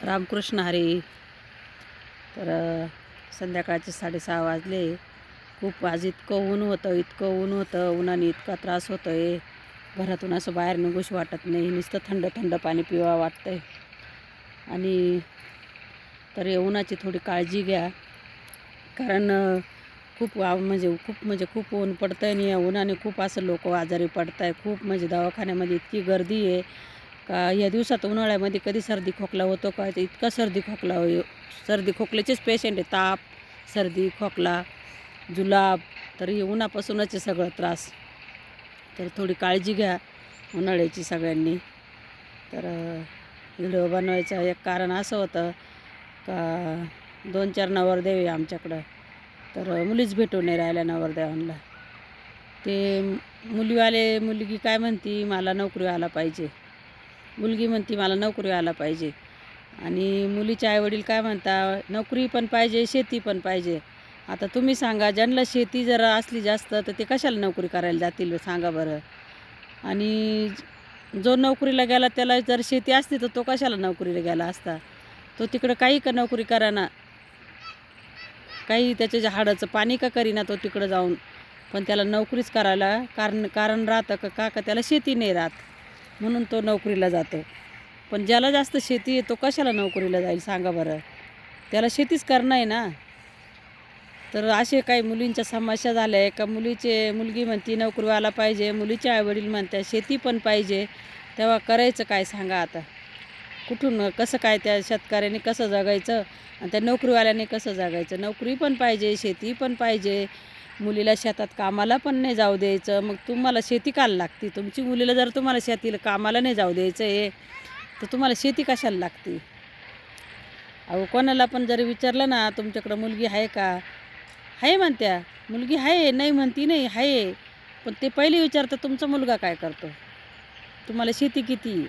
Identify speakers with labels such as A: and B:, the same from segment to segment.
A: रामकृष्ण हरी. तर संध्याकाळचे साडेसहा वाजले. खूप आज इतकं ऊन होतं इतकं ऊन होतं उन्हाने इतका त्रास होतो आहे घरातून असं बाहेर निघूशी वाटत नाही नुसतं थंड थंड पाणी पिवा वाटतं आहे आणि तर उन्हाची थोडी काळजी घ्या. कारण खूप आ- म्हणजे खूप म्हणजे खूप ऊन पडतं आहे आणि या उन्हाने खूप असं लोक आजारी पडत आहे खूप म्हणजे दवाखान्यामध्ये इतकी गर्दी आहे. का या दिवसात उन्हाळ्यामध्ये कधी सर्दी खोकला होतो का? इतका सर्दी खोकला होय सर्दी खोकल्याचेच पेशंट आहे. ताप सर्दी खोकला जुलाब तर हे उन्हापासूनच आहे सगळं त्रास. तर थोडी काळजी घ्या उन्हाळ्याची सगळ्यांनी. तर व्हिडिओ बनवायचं एक कारण असं होतं का दोन चार नवरदेव आहे आमच्याकडं. तर मुलीच भेटून नाही राहिल्या नवरदेवांना. ते मुलीवाले मुलगी काय म्हणती मला नोकरी आला पाहिजे. मुलगी म्हणती मला नोकरी आला पाहिजे. आणि मुलीचे आईवडील काय म्हणता नोकरी पण पाहिजे शेती पण पाहिजे. आता तुम्ही सांगा ज्यांना शेती जर असली जास्त तर ते कशाला नोकरी करायला जातील सांगा बरं. आणि जो नोकरीला गेला त्याला जर शेती असती तर तो कशाला नोकरीला गेला असता? तो तिकडं काही का नोकरी कराना? काही त्याच्या जे हाडाचं पाणी का करीना तो तिकडं जाऊन. पण त्याला नोकरीच करायला कारण कारण राहतं का? का का त्याला शेती नाही राहत? म्हणून तो नोकरीला जातो. पण ज्याला जास्त शेती आहे तो कशाला नोकरीला जाईल सांगा बरं. त्याला शेतीच करणं आहे ना. तर असे काही मुलींच्या समस्या झाल्या आहे का? मुलीचे मुलगी म्हणती नोकरीवाला पाहिजे. मुलीचे आईवडील म्हणतात शेती पण पाहिजे. तेव्हा करायचं काय सांगा आता? कुठून कसं काय त्या शेतकऱ्याने कसं जगायचं? आणि त्या नोकरीवाल्याने कसं जगायचं? नोकरी पण पाहिजे शेती पण पाहिजे. मुलीला शेतात कामाला पण नाही जाऊ द्यायचं. मग तुम्हाला शेती काल लागते? तुमची मुलीला जर तुम्हाला शेतीला कामाला नाही जाऊ द्यायचं आहे तर तुम्हाला शेती कशाला लागते? अहो कोणाला पण जरी विचारलं ना तुमच्याकडं मुलगी आहे का? आहे म्हणत्या. मुलगी आहे नाही म्हणती नाही आहे. पण ते पहिले विचारतं तुमचा मुलगा काय करतो? तुम्हाला शेती किती?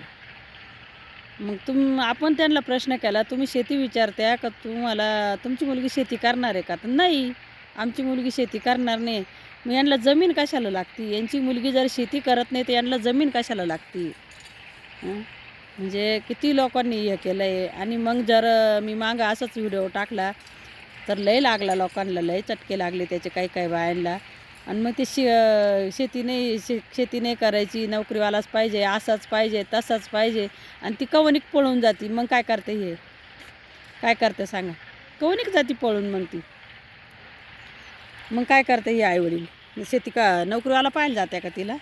A: मग तुम आपण त्यांना प्रश्न केला तुम्ही शेती विचारत्या का तुम्हाला तुमची मुलगी शेती करणार आहे का? तर नाही. आमची मुलगी शेती करणार नाही. मग यांना जमीन कशाला लागती? यांची मुलगी जर शेती करत नाही तर यांना जमीन कशाला लागती? म्हणजे किती लोकांनी हे केलं आहे आणि मग जर मी मागं असाच व्हिडिओ टाकला तर लय लागला लोकांना लय चटके लागले त्याचे काही काही बायांना. आणि मग ते शे शेती नाही शे शेती नाही करायची नोकरीवालाच पाहिजे असाच पाहिजे तसाच पाहिजे आणि ती कवनिक पळून जाती. मग काय करते हे? काय करते सांगा? कवनिक जाती पळून मग ती. मग काय करते हे आईवडील? शेती का नोकरीवाला पाहायला जात्या का तिला?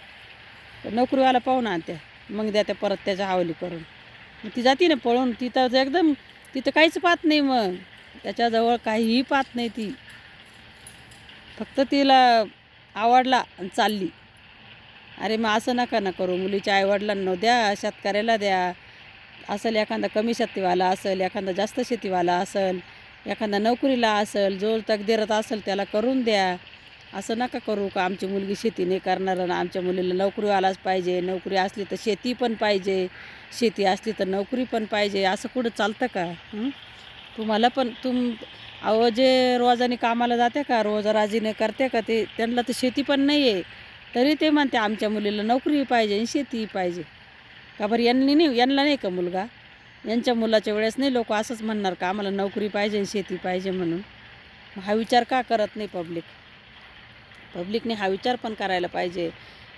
A: नोकरीवाला पाहून आणत्या. मग द्या त्या परत त्याच्या हावली करून. मग ती जाती ना पळून. तिथं एकदम तिथं काहीच पाहत नाही मग. त्याच्याजवळ काहीही पाहत नाही ती. फक्त तिला आवडला आणि चालली. अरे मग असं नका ना करू. मुलीच्या आईवडिलांना द्या शेतकऱ्याला द्या. असेल एखादा कमी शेतीवाला असेल एखादा जास्त शेतीवाला असेल. एखादा नोकरीला असेल जो तकदीरात असेल त्याला करून द्या. असं नका करू का आमची मुलगी शेती नाही करणार आणि आमच्या मुलीला नोकरीवालाच पाहिजे. नोकरी असली तर शेती पण पाहिजे. शेती असली तर नोकरी पण पाहिजे. असं कुठं चालतं का? तुम्हाला पण तुम अहो जे रोजाने कामाला जाते का रोज राजीने करते का ते त्यांना तर शेती पण नाही आहे तरी ते म्हणते आमच्या मुलीला नोकरी पाहिजे आणि शेती पाहिजे. का बरं यांनी नाही यांना नाही का मुलगा? यांच्या मुलाच्या वेळेस नाही लोक असंच म्हणणार का आम्हाला नोकरी पाहिजे आणि शेती पाहिजे म्हणून. हा विचार का करत नाही पब्लिक पब्लिकने हा विचार पण करायला पाहिजे.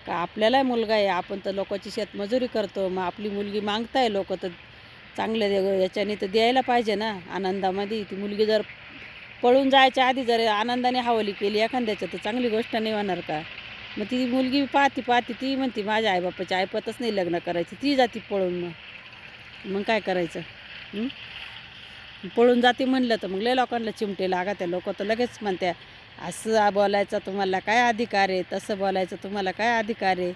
A: का आपल्याला मुलगा आहे आपण तर लोकांची शेतमजुरी करतो मग आपली मुलगी मागताय लोक तर चांगल्या दे- याच्याने तर द्यायला पाहिजे ना. आनंदामध्ये ती मुलगी जर पळून जायच्या आधी जर आनंदाने हवाली केली एखाद्याच्या तर चांगली गोष्ट नाही होणार का? मग ती मुलगी पाहती पाहती ती म्हणते माझ्या आईबापाची ऐपतच नाही लग्न करायची ती जाती पळून मग. मग काय करायचं? पळून जाते म्हणलं तर मग लय लोकांना चिमटे लागा त्या लोक तर लगेच म्हणत्या असं बोलायचं तुम्हाला काय अधिकार आहे? तसं बोलायचं तुम्हाला काय अधिकार आहे?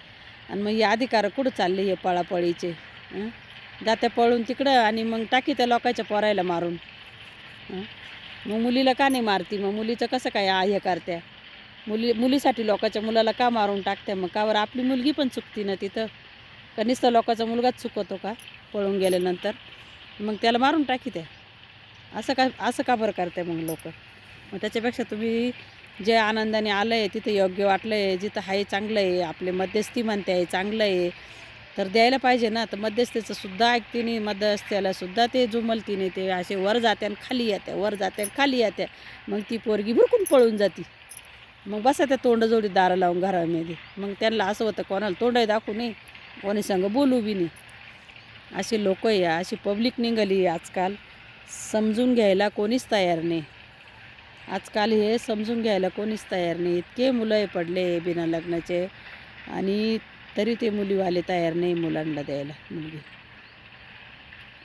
A: आणि मग हे अधिकार कुठं चालले हे पळापळीचे? जाते जात्या पळून तिकडं आणि मग टाकी त्या लोकांच्या पोरायला मारून. मग मुलीला का नाही मारती? मग मुलीचं कसं काय हे करत्या? मुली मुलीसाठी लोकांच्या मुलाला का मारून टाकत्या? मग कावर आपली मुलगी पण चुकती ना तिथं? का नुसतं लोकांचा मुलगाच चुकवतो का? पळून गेल्यानंतर. मग त्याला मारून टाकी त्या असं का असं का बरं करते मग लोक? मग त्याच्यापेक्षा तुम्ही जे आनंदाने आलं आहे तिथं योग्य वाटलं आहे जिथं आहे चांगलं आहे आपले मध्यस्थी म्हणते आहे चांगलं आहे तर द्यायला पाहिजे ना. तर मध्यस्थीचं सुद्धा मध्यस्थ्यालासुद्धा मध्यस्थ्याला सुद्धा ते जुमलतीने ते असे वर जाते आणि खाली येत्या वर जाते आणि खाली येत्या. मग ती पोरगी भुरकून पळून जाते. मग बसा त्या तोंडजोडी दारं लावून घरामध्ये. मग त्यांना असं होतं कोणाला तोंडही दाखवू नये. कोणी संग? बोलू बी नाही. अशी लोक आहे अशी पब्लिक निघाली आजकाल. समजून घ्यायला कोणीच तयार नाही. आजकाल हे समजून घ्यायला कोणीच तयार नाही. इतके मुलं हे पडले बिना लग्नाचे. आणि तरी ते मुलीवाले तयार नाही मुलांना द्यायला मुलगी.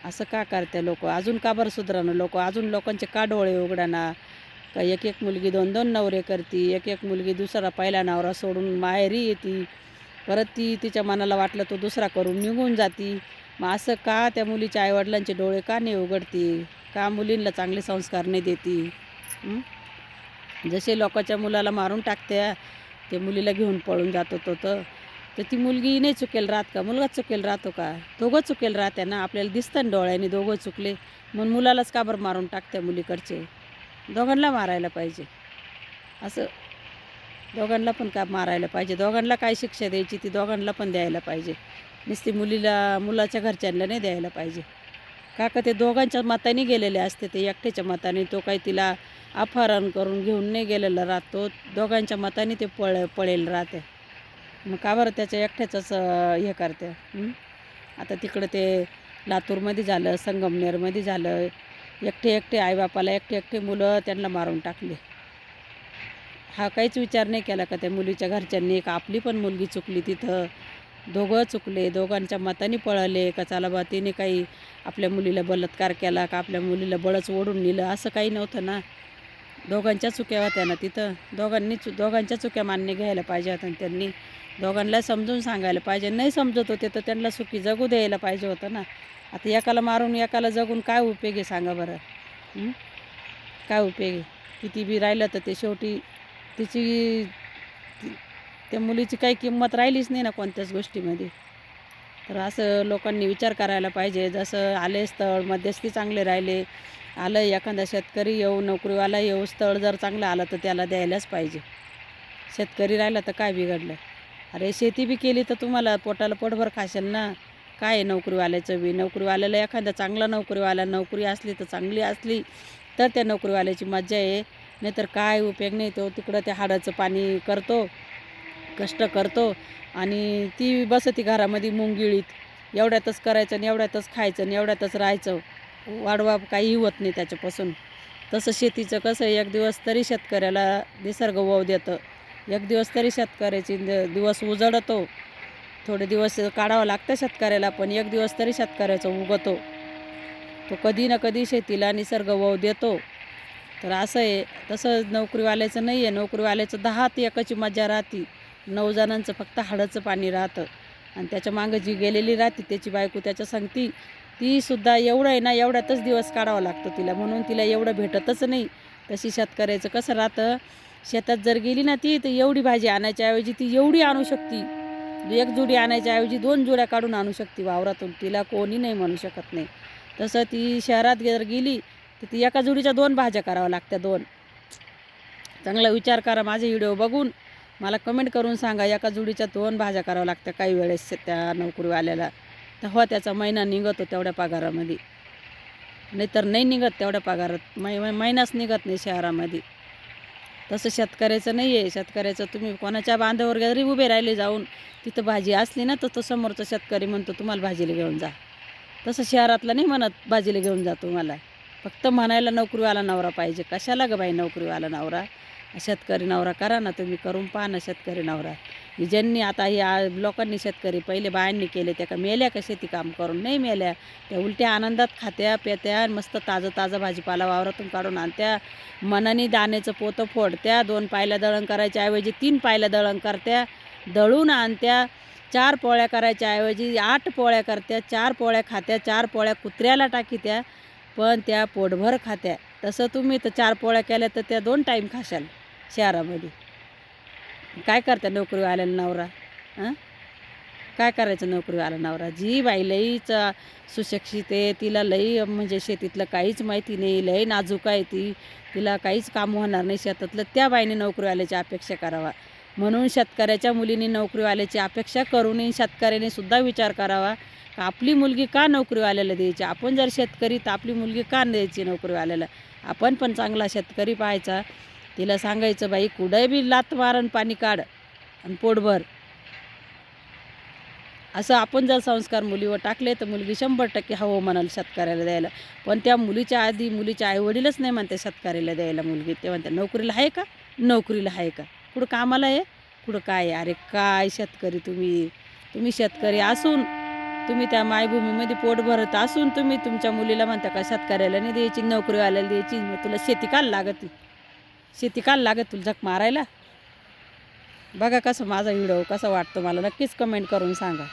A: असं का करते लोक? अजून का बरं सुधारणं लोक? अजून लोकांचे का डोळे उघडाना? का एक एक मुलगी दोन दोन नवरे करती एक एक मुलगी दुसरा पहिला नवरा सोडून माहेरी येते? परत ती तिच्या मनाला वाटलं तो दुसरा करून निघून जाती. मग असं का त्या मुलीच्या आईवडिलांचे डोळे का नाही उघडती? का मुलींना चांगले संस्कार नाही देती? जसे लोकांच्या मुलाला मारून टाकत्या ते मुलीला घेऊन पळून जात होतो तर. तर ती मुलगी नाही चुकेल राहत का? मुलगा चुकेल राहतो का? दोघं चुकेल राहत्या ना? आपल्याला दिसतं ना डोळ्याने दोघं चुकले. म्हणून मुलालाच का बरं मारून टाकत्या मुलीकडचे? दोघांना मारायला पाहिजे. असं दोघांना पण का मारायला पाहिजे? दोघांना काय शिक्षा द्यायची ती दोघांना पण द्यायला पाहिजे. नुसती मुलीला मुलाच्या घरच्यांना नाही द्यायला पाहिजे. का का ते दोघांच्या मताने गेलेले असते ते एकट्याच्या मताने. तो काही तिला अपहरण करून घेऊन नाही गेलेला राहतो. दोघांच्या मताने ते पळ पळेल राहते. मग का बरं त्याच्या एकट्याचंच हे करते? आता तिकडं ते लातूरमध्ये झालं संगमनेरमध्ये झालं. एकटे एकटे आईबापाला एकटे एकटे मुलं त्यांना मारून टाकले. हा काहीच विचार नाही केला का त्या मुलीच्या घरच्यांनी का आपली पण मुलगी चुकली तिथं? दोघं चुकले दोघांच्या मताने पळाले का चला बा तिने काही आपल्या मुलीला बलात्कार केला का आपल्या मुलीला बळच ओढून नेलं? असं काही नव्हतं ना. दोघांच्या चुक्या होत्या ना तिथं. दोघांनी चु दोघांच्या चुक्या मान्य घ्यायला पाहिजे होत्या आणि त्यांनी. दोघांना समजून सांगायला पाहिजे. नाही समजत होते तर त्यांना सुखी जगू द्यायला पाहिजे होतं ना. आता एकाला मारून एकाला जगून काय उपयोग आहे सांगा बरं? काय उपयोग आहे? किती बी राहिलं तर ते शेवटी तिची त्या मुलीची काही किंमत राहिलीच नाही ना कोणत्याच गोष्टीमध्ये. तर असं लोकांनी विचार करायला पाहिजे. जसं आले स्थळ मध्यस्थी चांगले राहिले. आलं एखादा शेतकरी येऊ नोकरीवाला येऊ स्थळ जर चांगलं आलं तर त्याला द्यायलाच पाहिजे. शेतकरी राहिला तर काय बिघडलं? अरे शेती बी केली तर तुम्हाला पोटाला पोटभर खाशाल ना. काय आहे नोकरीवाल्याचं बी? नोकरीवाल्याला एखादा चांगला नोकरीवाला नोकरी असली तर चांगली असली तर त्या नोकरीवाल्याची मज्जा आहे. नाहीतर काय उपयोग नाही तो तिकडं त्या हाडाचं पाणी करतो कष्ट करतो आणि ती बसती घरामध्ये मुंगिळीत. एवढ्यातच करायचं आणि एवढ्यातच खायचं आणि एवढ्यातच राहायचं. वाढवा काही होत नाही त्याच्यापासून. तसं शेतीचं कसं आहे, एक दिवस तरी शेतकऱ्याला निसर्ग वाव देतं. एक दिवस तरी शेतकऱ्याची द- दिवस उजडतो. थोडे दिवस काढावं लागतं शेतकऱ्याला पण एक दिवस तरी शेतकऱ्याचं उगवतो तो कधी ना कधी शेतीला निसर्ग वाव देतो. तर असं आहे. तसं नोकरीवाल्याचं नाही आहे. नोकरीवाल्याचं दहा ते एकाची मजा राहते. नऊ जणांचं फक्त हाडाचं पाणी राहतं. आणि त्याच्या मागं जी गेलेली राहते त्याची बायको त्याच्या सांगती तीसुद्धा एवढं आहे ना एवढ्यातच दिवस काढावा लागतो तिला. म्हणून तिला एवढं भेटतच नाही. तशी शेतकऱ्याचं कसं राहतं? शेतात जर गेली ना ती तर एवढी भाजी आणायच्या ऐवजी ती एवढी आणू शकते. एक जुडी आणायच्याऐवजी दोन जुड्या काढून आणू शकते वावरातून. तिला कोणी नाही म्हणू शकत नाही. तसं ती शहरात जर गेली तर ती एका जुडीच्या दोन भाज्या कराव्या लागत्या दोन. चांगला विचार करा माझे व्हिडिओ बघून. मला कमेंट करून सांगा एका जुडीच्या दोन भाज्या कराव्या लागत्या काही वेळेस त्या नोकरीवाल्याला. तेव्हा त्याचा महिना निघतो तेवढ्या पगारामध्ये. नाहीतर नाही निघत तेवढ्या पगारात. मै महिनाच निघत नाही शहरामध्ये. तसं शेतकऱ्याचं नाही आहे शेतकऱ्याचं तुम्ही कोणाच्या बांधावर जरी उभे राहिले जाऊन तिथं भाजी असली ना तर तो समोरचा शेतकरी म्हणतो तुम्हाला भाजीला घेऊन जा. तसं शहरातला नाही म्हणत भाजीला घेऊन जा तुम्हाला. फक्त म्हणायला नोकरीवाला नवरा पाहिजे. कशाला ग बाई नोकरीवाला नवरा? शेतकरी नवरा करा ना तुम्ही करून पहा ना शेतकरी नवरा. ज्यांनी आता हे लोकांनी शेतकरी पहिले बायांनी केले त्या का मेल्या का शेती काम करून? नाही मेल्या. त्या उलट्या आनंदात खात्या पेत्या मस्त ताजं ताजं भाजीपाला वावरातून काढून आणत्या. मनाने दाण्याचं पोतं फोडत्या. दोन पायल्या दळण करायच्या ऐवजी तीन पायल्या दळण करत्या. दळून आणत्या. चार पोळ्या करायच्या ऐवजी आठ पोळ्या करत्या. चार पोळ्या खात्या. चार पोळ्या कुत्र्याला टाकी त्या पण त्या पोटभर खात्या. तसं तुम्ही तर चार पोळ्या केल्या तर त्या दोन टाईम खाशाल शहरामध्ये. काय करता नोकरीवाल्याला नवरा? हां काय करायचं नोकरी आला नवरा? जी बाई लईच सुशिक्षित आहे तिला लई म्हणजे शेतीतलं काहीच माहिती नाही लई नाजूक आहे ती. तिला काहीच काम होणार नाही शेतातलं. त्या बाईने नोकरीवाल्याची अपेक्षा करावा. म्हणून शेतकऱ्याच्या मुलीने नोकरीवाल्याची अपेक्षा करू नये शेतकऱ्याने सुद्धा विचार करावा. का आपली मुलगी का नोकरीवाल्याला द्यायची? आपण जर शेतकरी तर आपली मुलगी का द्यायची नोकरीवाल्याला? आपण पण चांगला शेतकरी पाहायचा. तिला सांगायचं बाई कुठे बी लात मारण पाणी काढ आणि पोटभर असं आपण जर संस्कार मुलीवर टाकले तर मुलगी शंभर टक्के हवं म्हणाल शेतकऱ्याला द्यायला. पण त्या मुलीच्या आधी मुलीच्या आईवडीलच नाही म्हणते शेतकऱ्याला द्यायला मुलगी. ते म्हणते नोकरीला आहे का? नोकरीला आहे का? कुठं कामाला आहे? कुठं काय आहे? अरे काय शेतकरी तुम्ही? तुम्ही शेतकरी असून तुम्ही त्या मायभूमीमध्ये पोट भरत असून तुम्ही तुमच्या मुलीला म्हणता का शेतकऱ्याला नाही द्यायची नोकरीवाल्याला द्यायची मग तुला शेती काल लागत शेती काल लागत तुला झक मारायला? बघा कसं माझा व्हिडिओ कसा वाटतो मला नक्कीच कमेंट करून सांगा.